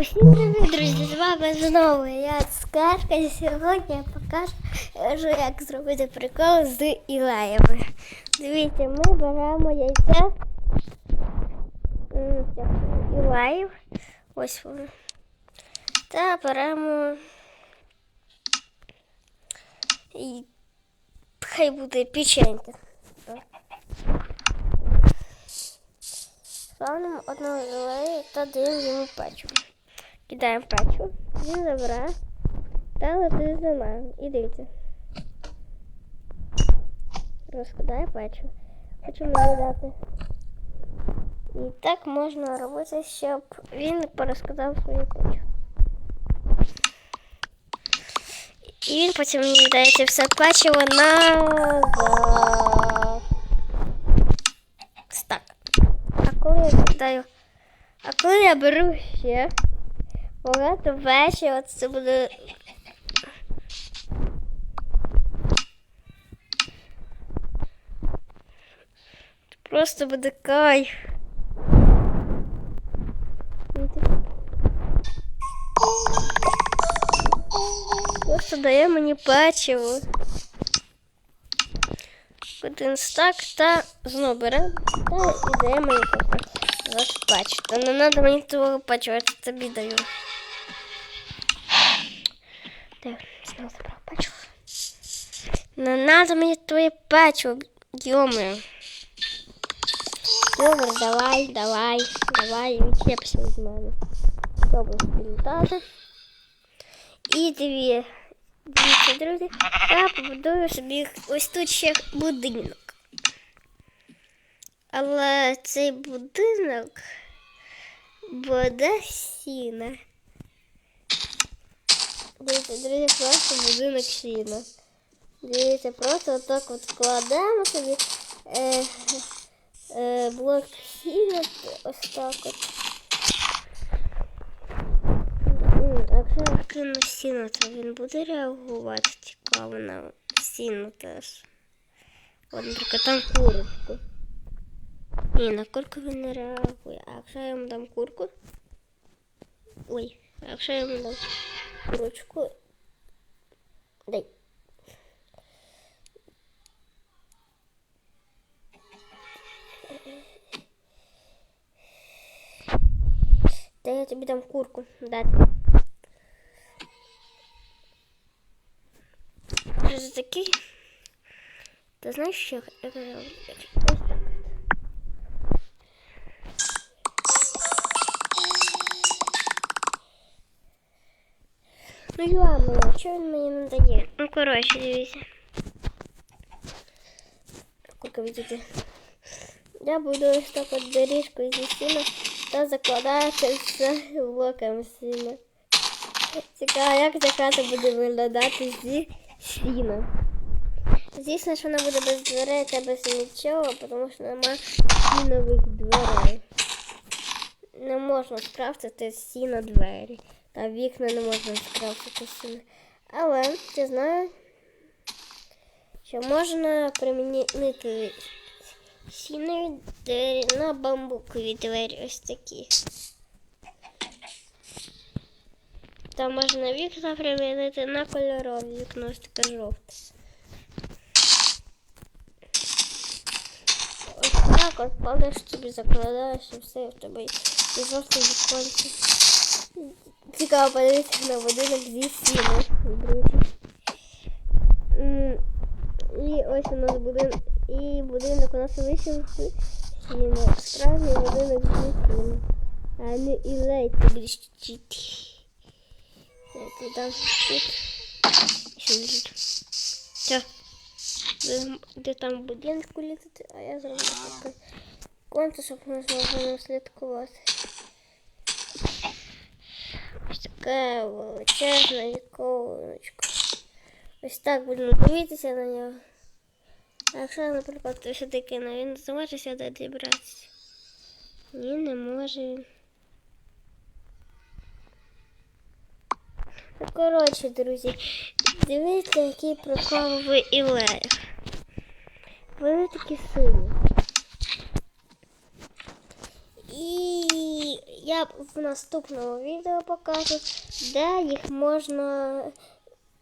Усім привіт, друзі! З вами знову я Скашка. І сьогодні я покажу, як зробити прикол з Ілеями. Дивіться, ми беремо яйця Ілеїв. Ось воно. Та беремо. І хай буде печенька. Ставимо одного ілею та даємо йому печиво. Кидаємо печиво, він забирає та летить за нами. І дивіться. Розкидає печиво. Хочемо йому дати. І так можна робити, щоб він порозкидав своє печиво. І він потім мені дає це все печиво назад. Так. А коли я кидаю, а коли я беру ще Багато вечір, от це буде. Просто буде кайф. Просто дає мені печиво. Один стак та знову бере та і дає мені пач. Та не треба мені твого пачу, я це тобі даю. Де, знову забрав пачу. Не треба мені твоє печиво, йоми. Добре, давай, давай, давай, відчепся від мене. Добре, спілітати. І дві. Дивіться, друзі, я побудую собі ось тут ще будинок. Але цей будинок буде сіна. Дивіться, друзі, просто будинок сіна. Дивіться, просто отак от складаємо собі е, е, блок сіна, ось так от. Якщо я кину сіно, то він буде реагувати цікаво на сіно теж. От, наприклад, там курочку. Ні, на курку він не реагує. А якщо я йому дам курку. Ой, а якщо я йому дам курочку. Дай. Дай я тобі дам курку. Дати. Що це такий? Ти знаєш, що я казав? Ну ладно, що він мені не дає? Ну, коротше, дивіться. Курка відійти. Я буду ось так от доріжкою зі сіна та закладаю це все блоком сіна. Цікаво, як ця хата буде виглядати зі сіна. Звісно, що вона буде без дверей та без нічого, тому що немає сінових дверей. Не можна скрафтити сіна двері. Та вікна не можна скрафтити з сіна. Але я знаю, що можна примінити сінові двері на бамбукові двері ось такі. Там можна вікна примінити на кольорові вікно ось таке жовте. Ось так от падаєш собі, закладаєш і все, в тебе і жовте віконце. Цікаво подивитися на будинок зі сіни, друзі. І ось у нас будинок. І будинок у нас вийшов з сіни. Справжній будинок зі сіни. А не і лейте блищить. Це там тут. Тут. Все. Де, де там будинку літати, а я зроблю таке конце, щоб змогли нам слідкувати. Ось таке величезне віконечко. Ось так будемо дивитися на нього. А якщо, наприклад, хтось сюди кине, він зможе сюди дібратися. Ні, не може. Ну, коротше, друзі, дивіться, який прикол в Ілеях. Вони такі сині. І я в наступному відео покажу, де їх можна.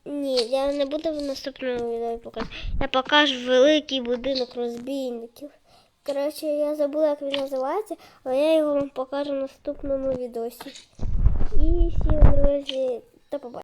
Ні, я не буду в наступному відео показувати. Я покажу великий будинок розбійників. Коротше, я забула, як він називається, але я його вам покажу в наступному відео. І всім, друзі, до побачення.